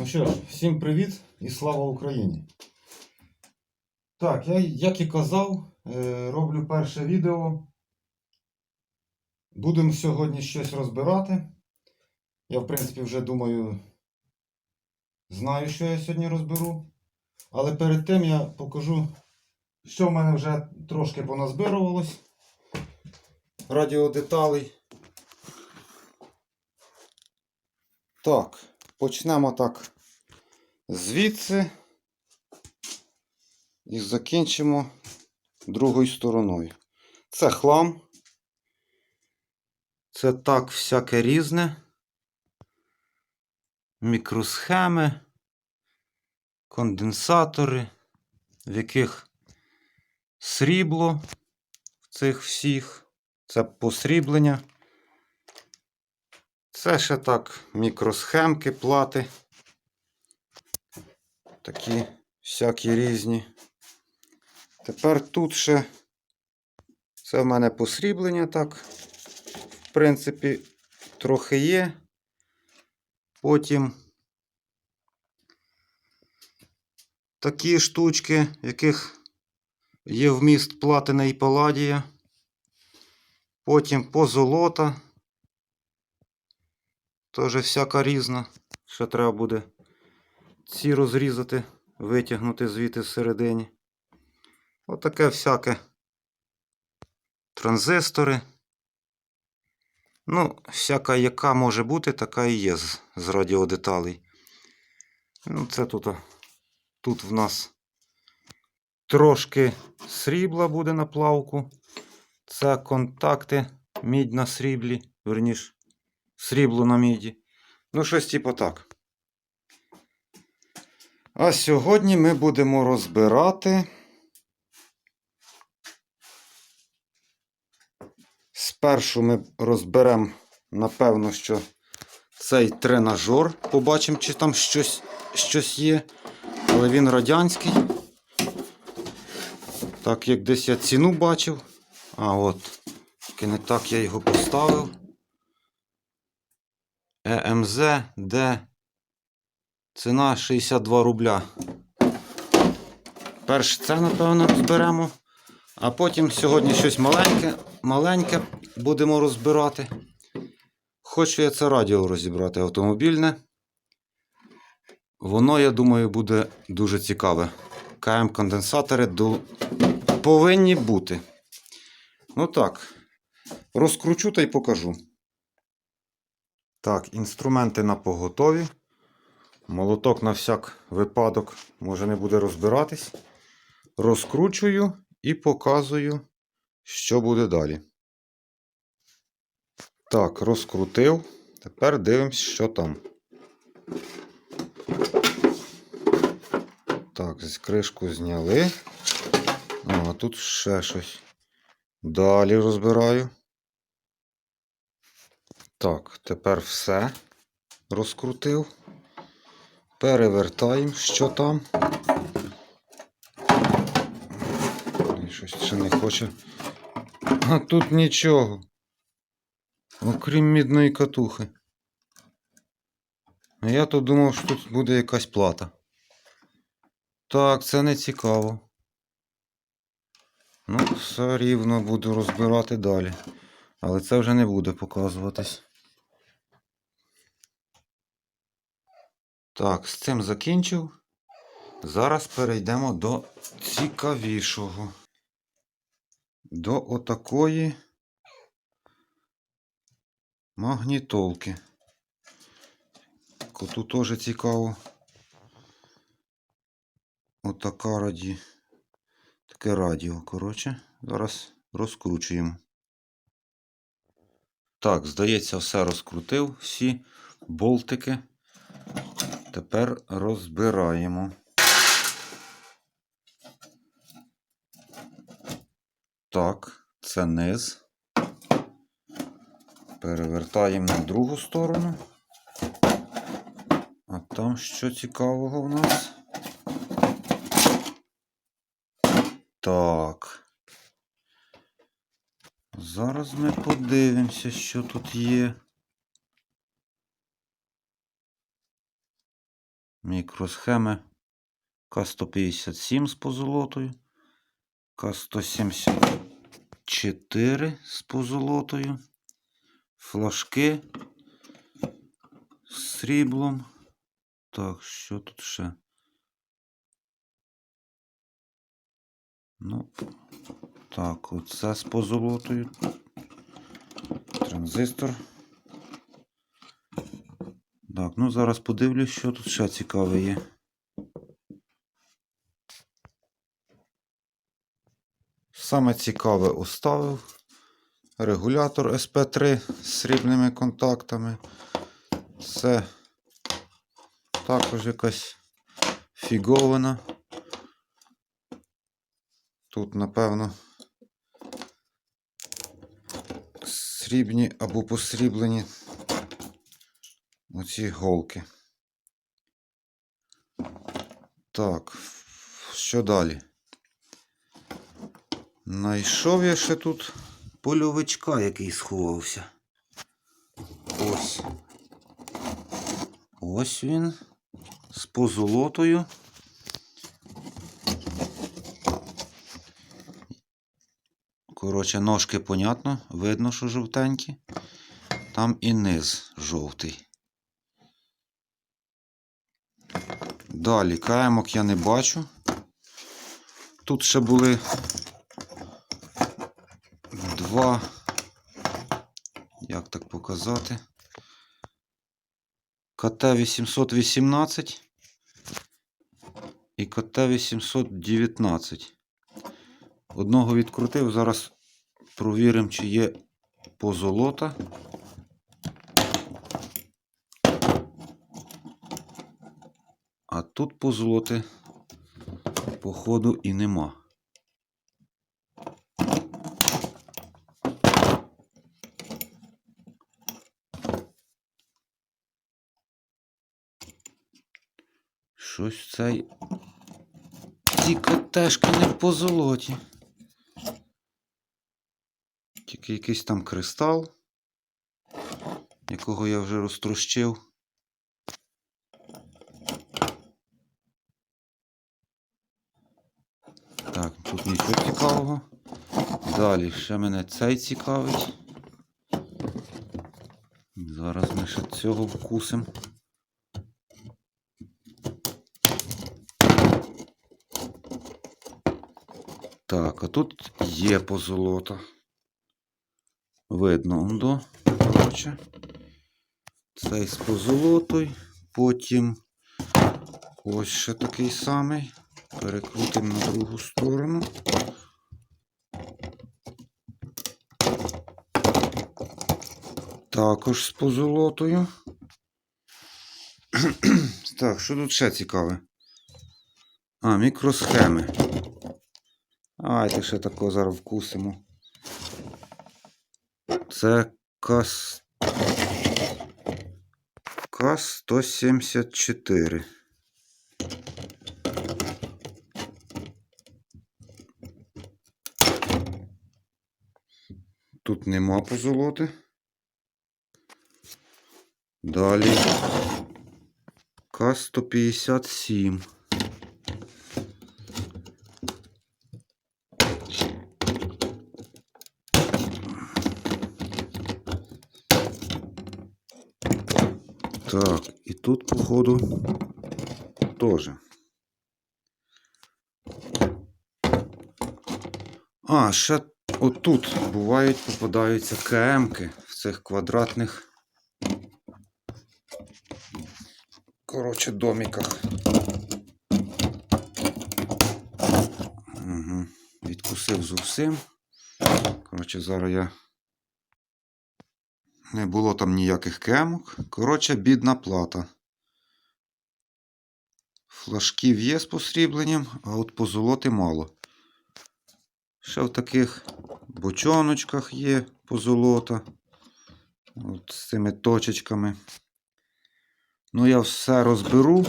Ну що ж, всім привіт і слава Україні. Так, я, як і казав, е, роблю перше відео. Будемо сьогодні щось розбирати. Я, в принципі, вже думаю, знаю, що я сьогодні розберу. Але перед тим я покажу, що в мене вже трошки поназбирувалось. Радіодеталей. Так, почнемо так звідси і закінчимо другою стороною. Це хлам. Це так всяке різне. Мікросхеми, конденсатори, в яких срібло в цих всіх. Це посріблення. Це ще так мікросхемки, плати. Такі всякі різні. Тепер тут ще це в мене посріблення так. В принципі, трохи є. Потім такі штучки, в яких є вміст платина і паладія. Потім позолота. Теж всяка різна. Ще треба буде ці розрізати, витягнути звідти всередині. Отаке всяке. Транзистори. Ну, всяка, яка може бути, така і є з, з радіодеталей. Ну, це тут, тут в нас трошки срібла буде на плавку. Це контакти мідь на сріблі, верніш, срібло на міді. Ну, щось типу так. А сьогодні ми будемо розбирати. Спершу ми розберемо, напевно, що цей тренажер. Побачимо, чи там щось, щось є. Але він радянський. Так як десь я ціну бачив. А от, тільки не так я його поставив. ЕМЗ, Д. Ціна 62 рубля. Перш це, напевно, розберемо. А потім сьогодні щось маленьке, маленьке будемо розбирати. Хочу я це радіо розібрати автомобільне. Воно, я думаю, буде дуже цікаве. КМ-конденсатори ду- повинні бути. Ну так, розкручу та й покажу. Так, інструменти на поготові. Молоток на всяк випадок може не буде розбиратись. Розкручую і показую, що буде далі. Так, розкрутив. Тепер дивимось, що там. Так, з кришку зняли. А тут ще щось. Далі розбираю. Так, тепер все розкрутив. Перевертаємо, що там. Щось ще не хоче. А тут нічого. Окрім мідної катухи. А я то думав, що тут буде якась плата. Так, це не цікаво. Ну, все рівно буду розбирати далі. Але це вже не буде показуватись. Так, з цим закінчив. Зараз перейдемо до цікавішого. До отакої магнітолки. Коту теж цікаво. Отака раді. Таке радіо, коротше. Зараз розкручуємо. Так, здається, все розкрутив, всі болтики. Тепер розбираємо. Так, це низ. Перевертаємо на другу сторону. А там що цікавого в нас? Так. Зараз ми подивимося, що тут є. Мікросхеми К157 з позолотою. К174 з позолотою. Флажки з сріблом. Так, що тут ще? Ну, так, оце з позолотою. Транзистор. Так, ну зараз подивлюсь, що тут ще цікаве є. Саме цікаве оставив. Регулятор SP3 з срібними контактами. Це також якась фіговина. Тут, напевно, срібні або посріблені оці голки. Так, що далі? Найшов я ще тут польовичка, який сховався. Ось. Ось він. З позолотою. Коротше, ножки, понятно, видно, що жовтенькі. Там і низ жовтий. Далі каємок я не бачу. Тут ще були два. Як так показати? КТ 818 і КТ 819. Одного відкрутив, зараз провіримо, чи є позолота. А тут позолоти, походу, і нема. Щось цей. Ці котешки не в позолоті. Тільки якийсь там кристал, якого я вже розтрощив. Так, тут нічого цікавого. Далі ще мене цей цікавить. Зараз ми ще цього вкусимо. Так, а тут є позолота. Видно, ондо, коротше. Цей з позолотою. Потім ось ще такий самий. Перекрутимо на другу сторону. Також з позолотою. так, що тут ще цікаве? А, мікросхеми. Айте ще такого зараз вкусимо. Це КАС. К-174. Тут нема позолоти. Далі К-157. Так, і тут, походу, теж. А, ще отут бувають, попадаються КМки в цих квадратних. Коротше, доміках. Угу. Відкусив зовсім. Коротше, зараз я. Не було там ніяких кемок. Коротше, бідна плата. Флажків є з посрібленням, а от позолоти мало. Ще в таких бочоночках є позолота. От з цими точечками. Ну, я все розберу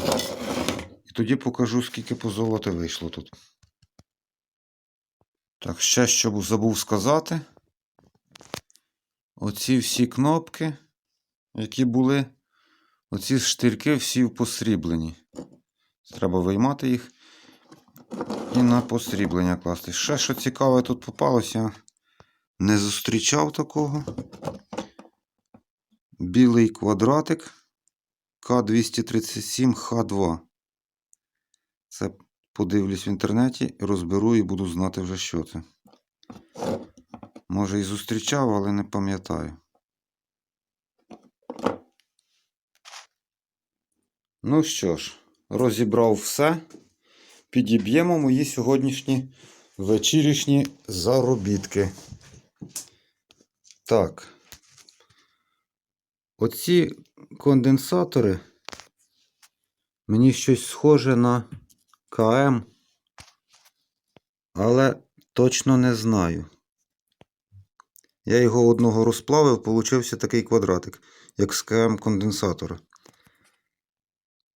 і тоді покажу, скільки позолоти вийшло тут. Так, ще що забув сказати. Оці всі кнопки, які були, оці штирки всі посріблені. Треба виймати їх і на посріблення класти. Ще що цікаве тут попалося. Не зустрічав такого. Білий квадратик К237Х2. Це подивлюсь в інтернеті, розберу і буду знати вже, що це. Може і зустрічав, але не пам'ятаю. Ну що ж, розібрав все. Підіб'ємо мої сьогоднішні вечірішні заробітки. Так. Оці конденсатори мені щось схоже на КМ, але точно не знаю. Я його одного розплавив, получився такий квадратик, як з КМ конденсатора.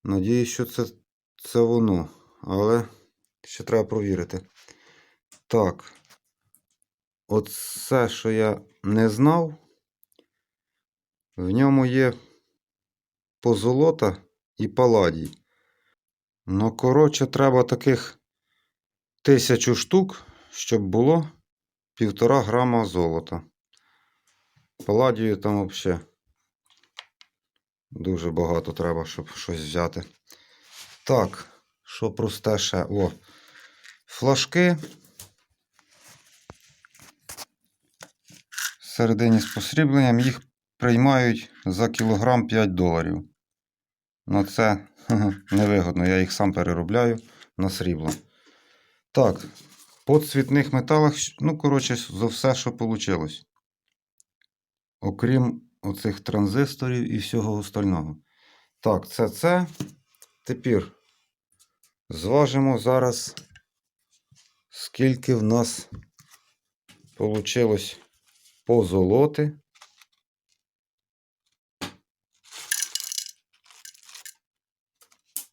Надіюсь, що це, це воно, але ще треба провірити. Так. Оце, що я не знав, в ньому є позолота і паладій. Ну, коротше, треба таких тисячу штук, щоб було півтора грама золота. Паладію там взагалі дуже багато треба, щоб щось взяти. Так, що просте ще? О, флажки. Всередині з посрібленням їх приймають за кілограм 5 доларів. Ну це невигодно, я їх сам переробляю на срібло. Так, по цвітних металах, ну, коротше, за все, що вийшло. Окрім оцих транзисторів і всього остального. Так, це це. Тепер зважимо зараз, скільки в нас вийшло позолоти.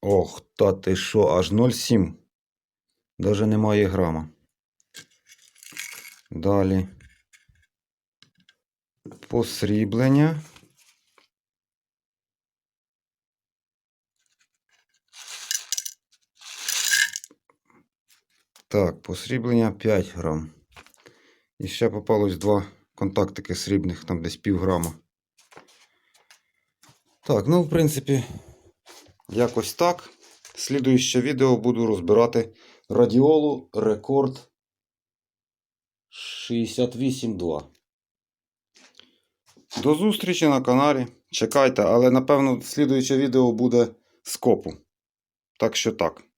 Ох, та ти що, аж 0,7. Даже немає грама. Далі. Посріблення. Так, посріблення 5 грам. І ще попалось два контактики срібних, там десь пів грама. Так, ну, в принципі, якось так. Слідуюче відео буду розбирати радіолу рекорд 68.2. До зустрічі на каналі. Чекайте, але напевно слідуюче відео буде з копу. Так що так.